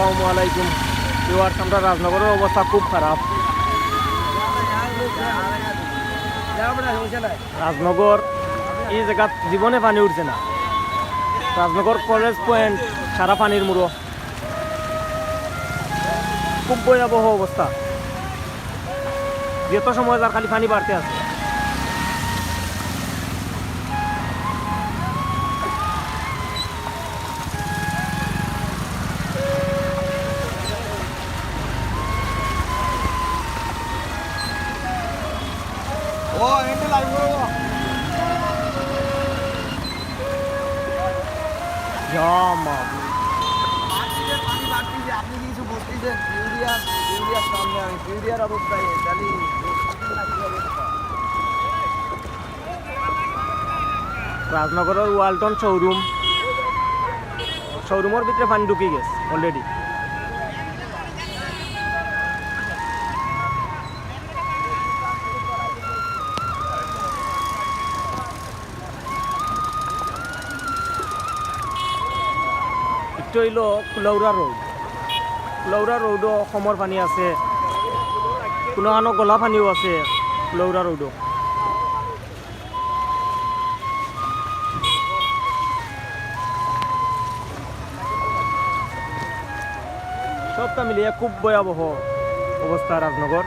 আসসালামু আলাইকুম। ভিউয়ার্স, আমরা রাজনগরের অবস্থা খুব খারাপ। রাজনগর এই জায়গাত জীবনে পানি উঠছে না। রাজনগর কলেজ পয়েন্ট, সারা পানির মুড়ো। খুব ভয়াবহ অবস্থা। যত সময় যার খালি পানি বাড়তে আছে। আপনি কিছু রাজনগরের ওয়ালটন শোরুম শোরুমের ভিতরে পানি ঢুকি গেছে অলরেডি হইল কুলাউরা রোড কুলাউরা রোডও অসমৰ পানী আছে। কোনো আনো গলা পানীও আছে কুলাউৰা ৰ'ডো সবটা মিলিয়ে খুব ভয়াবহ অবস্থা রাজনগর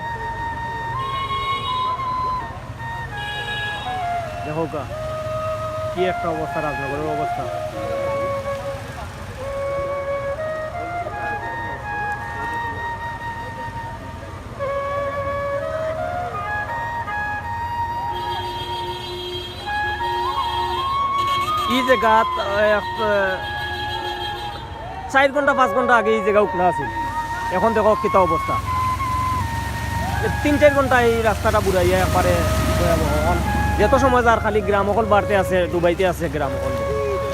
দেখো কি একটা অবস্থা রাজনগরের অবস্থা এই গাত চার ঘণ্টা পাঁচ ঘণ্টা আগে এই জায়গা উঠলা আছে এখন দেখো কিতা অবস্থা। তিন, চার ঘণ্টা এই রাস্তাটা বুড়াইয়া একবারে যত সময় যার খালি গ্রাম অকল বাড়তে আছে, ডুবাইতে আছে গ্রাম অকল।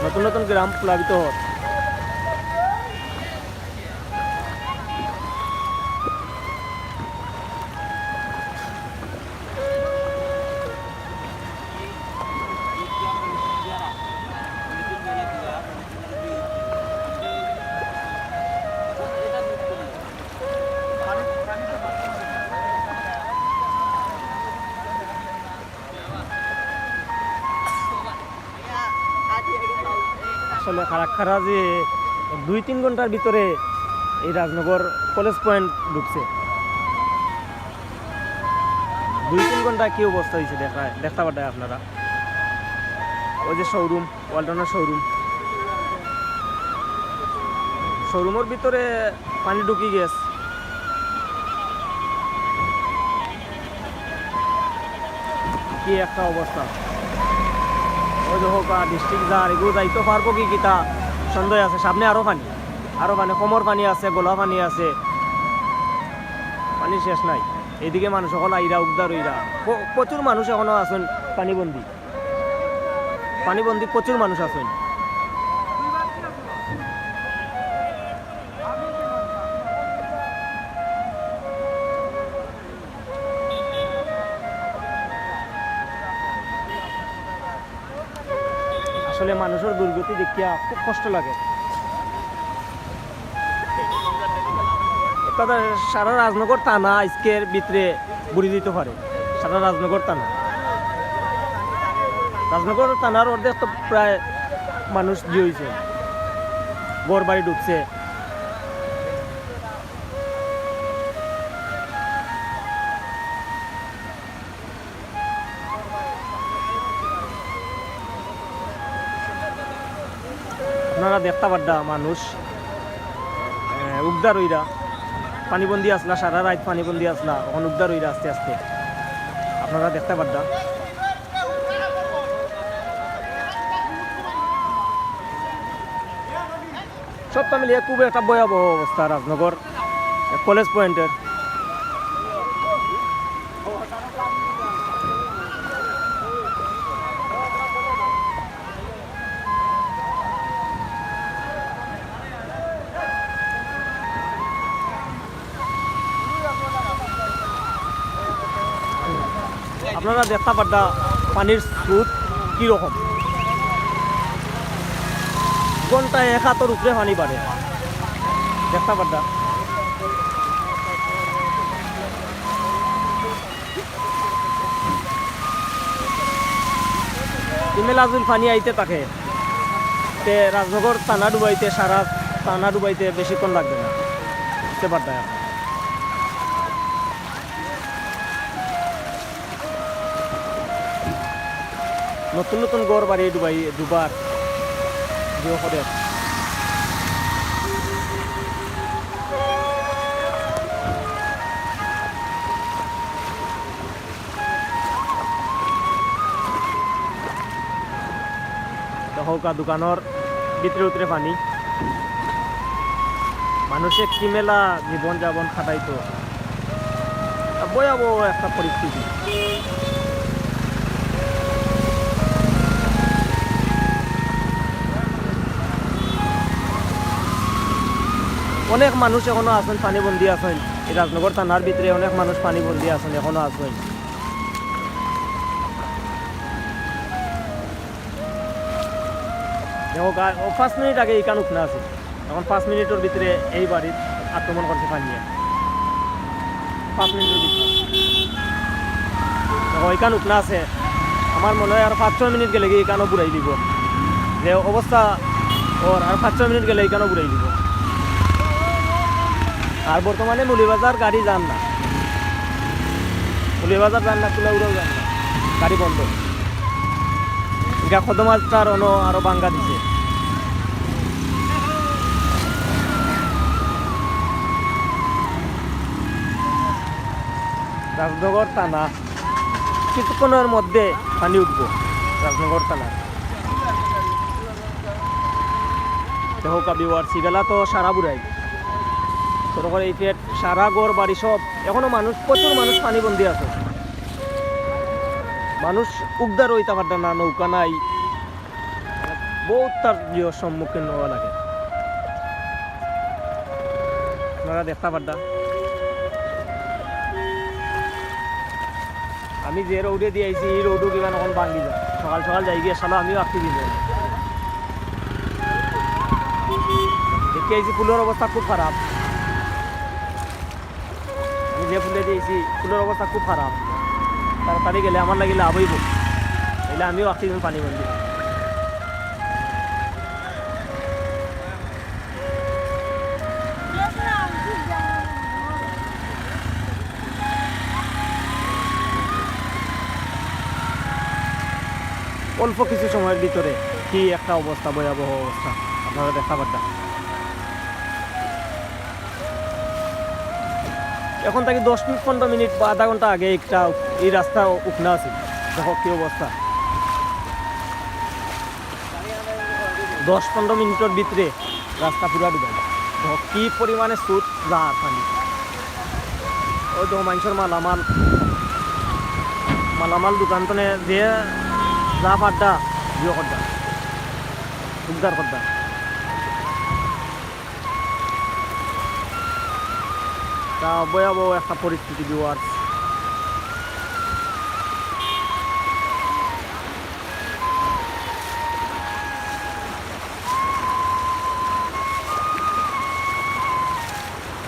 নতুন নতুন গ্রাম প্লাবিত হত আসলে খারা খারা যে দুই তিন ঘণ্টার ভিতরে এই রাজনগর কলেজ পয়েন্ট ঢুকছে। দুই তিন ঘণ্টা কি অবস্থা হয়েছে দেখা, দেখতে পাঠায় আপনারা। ওই যে শোরুম ওয়ালটনের শোরুম শোরুমের ভিতরে পানি ঢুকি গেছে। কি একটা অবস্থা। এগুলো যাইতে পারব কি সন্দেহ আছে। সামনে আরও পানি আরও পানি কোমর পানি আছে, গোলা পানি আছে। পানি শেষ নাই। এদিকে মানুষ সকল আইরা উগদার ইরা প্রচুর মানুষ এখনও আছেন পানিবন্দি। পানিবন্দি প্রচুর মানুষ আছেন। আসলে মানুষের দুর্গতি দেখিয়া খুব কষ্ট লাগে। তাদের সারা রাজনগর টানা আজকের ভিতরে বুড়ি দিতে পারে। সারা রাজনগর টানা। রাজনগর টানার অর্ধেক তো প্রায় মানুষ জিয়েছে গড় বাড়ি ঢুকছে। আপনারা দেখতে পাড্ডা মানুষ। উগদার হইরা। পানিবন্দি আসলা, সারা রাত পানিবন্দি আসলা এখন উগদার হইরা আস্তে আস্তে। আপনারা দেখতে পাড্ডা। সবটা মিলিয়ে খুব একটা ভয়াবহ অবস্থা রাজনগর কলেজ পয়েন্টের আপনারা দেখতে পাড্ডা পানির স্রোত কীরকম? ঘন্টায় এক হাতের উপরে পানি বাড়ে। দেখতে পারদা ইমেল আজুল পানি আইতে থাকে, তে রাজনগর টানা ডুবাইতে, সারা টানা ডুবাইতে বেশিক্ষণ লাগবে না। বুঝতে পারতা নতুন নতুন গড় বাড়ি ডুবাই দুবার জিও করে হৌকা দোকানের ভিতরে উতরে পানি। মানুষে কি মেলা জীবন যাপন খাটাইতো ভয়াবহ একটা পরিস্থিতি অনেক মানুষ এখনও আছেন, পানি বন্দি আছেন। এই রাজনগর থানার ভিতরে অনেক মানুষ পানি বন্দি আছেন, এখনও আছেন। পাঁচ মিনিট আগে এই কান উঠনা আছে। এখন পাঁচ মিনিটের ভিতরে এই বাড়ির আক্রমণ করছে পানিয়ে পাঁচ মিনিটের ভিতরে। এই উঠনা আছে। আমার মনে হয় আর পাঁচ, ছয় মিনিট গেলে এই কানও বুড়াই দিব। যে অবস্থা ওর, আর পাঁচ, ছয় মিনিট গেলে এই কানও বুড়াই দিব। আর বর্তমানে মুলিবাজার গাড়ি যান না। মুলিবাজার যান না তুলা উড়াও যান না। গাড়ি বন্ধ। এটা অন আরও বাঙ্গা দিছে। রাজনগর থানা। কিছুক্ষণের মধ্যে পানি উঠবো। রাজনগর থানার দেহ কাবিওয়ার সিগালা তো সারা বুড়াই। তোর এই পেট সারা গড় বাড়ি সব। এখনও মানুষ, প্রচুর মানুষ পানিবন্দি আছে। মানুষ উদ্ধার হইতে পারবে না, নৌকা নাই। বহুত তার জিওর সম্মুখীন হওয়া লাগে। আপনারা দেখতে পারদা। আমি যে রৌডে দিয়ে আইছি এই রৌডও কিমান এখন ভাঙ্গি যায়। সকাল সকাল যাই গিয়ে সালা আমিও আঁকি দিব। দেখি আইছি ফুলের অবস্থা খুব খারাপ। যে ফুলে দিয়েছি, ফুলের অবস্থা খুব খারাপ। তাড়াতাড়ি গেলে আমার লাগিলে হইব। এলে আমিও দিন পানি বন্দি অল্প কিছু সময়ের ভিতরে কি একটা অবস্থা, ভয়াবহ অবস্থা? আপনারা দেখা পারতাম। এখন থেকে দশ মিনিট, পনেরো মিনিট বা আধা ঘণ্টা আগে একটা এই রাস্তা উঠনা আছে। দেখো কি অবস্থা। দশ, পনেরো মিনিটের ভিতরে রাস্তা পুরা ডুবে দেখো কি পরিমাণে সুদ যা পানি ওই দেখো মানুষের মালামাল। মালামাল দোকান তনে দিয়ে যা পাড্ডা জিও করদা উদ্ধার করদা তা ভয়াবহ একটা পরিস্থিতি বিওয়ার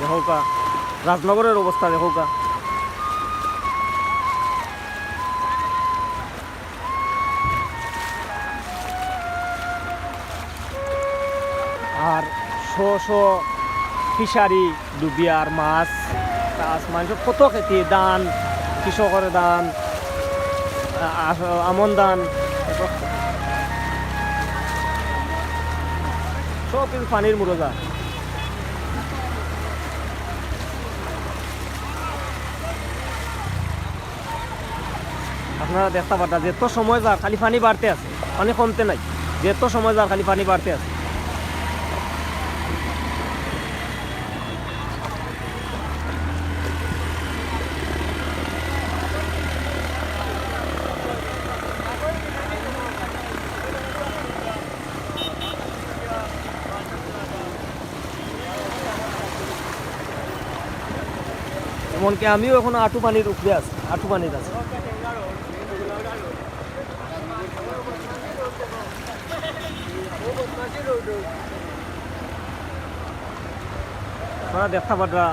দেখোকা রাজনগরের অবস্থা দেখোকা আর শো শো ফিশারি ডুবিয়ার মাছ মাছ মাংস কত খেতি দান কৃষকের আ- আমন দান সব কিছু পানির মুরজা আপনারা দেখতে পারতা যেত সময় যার খালি পানি বাড়তে আছে। পানি কমতে নাই। যেত সময় যার খালি পানি বাড়তে আছে। এমনকি আমিও এখন আটু পানির উপরে আছি আটু পানির আছে। আপনারা দেখতে পারা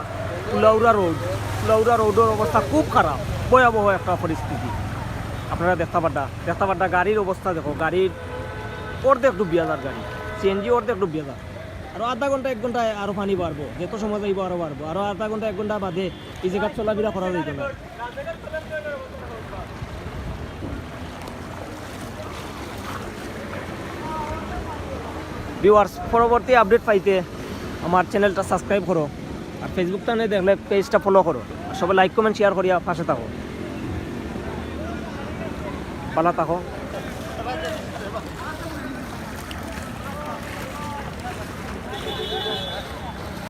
কুলাউড়া রোড কুলাউড়া রোডের অবস্থা খুব খারাপ, ভয়াবহ একটা পরিস্থিতি। আপনারা দেখতে পাড্ডা দেখতে পাড্ডা গাড়ির অবস্থা, দেখো, গাড়ির অর্ধেক ডুবিয়া যার গাড়ি সিএনজি অর্ধেক ডুবিয়া যার। আরও আধা ঘণ্টা, এক ঘন্টায় আরও পানি বাড়বো, যত সময় যাইব আরও বাড়বো আরও আধা ঘণ্টা, এক ঘণ্টা বাদে এই জায়গা চলাফেরা করা যাইত না। ভিউয়ার্স পরবর্তী আপডেট পাইতে আমার চ্যানেলটা সাবস্ক্রাইব করো, আর ফেসবুক টানে দেখলে পেজটা ফলো করো, আর সবাই লাইক কমেন্ট শেয়ার করিয়া পাশে থাকো। ভালো থাকো।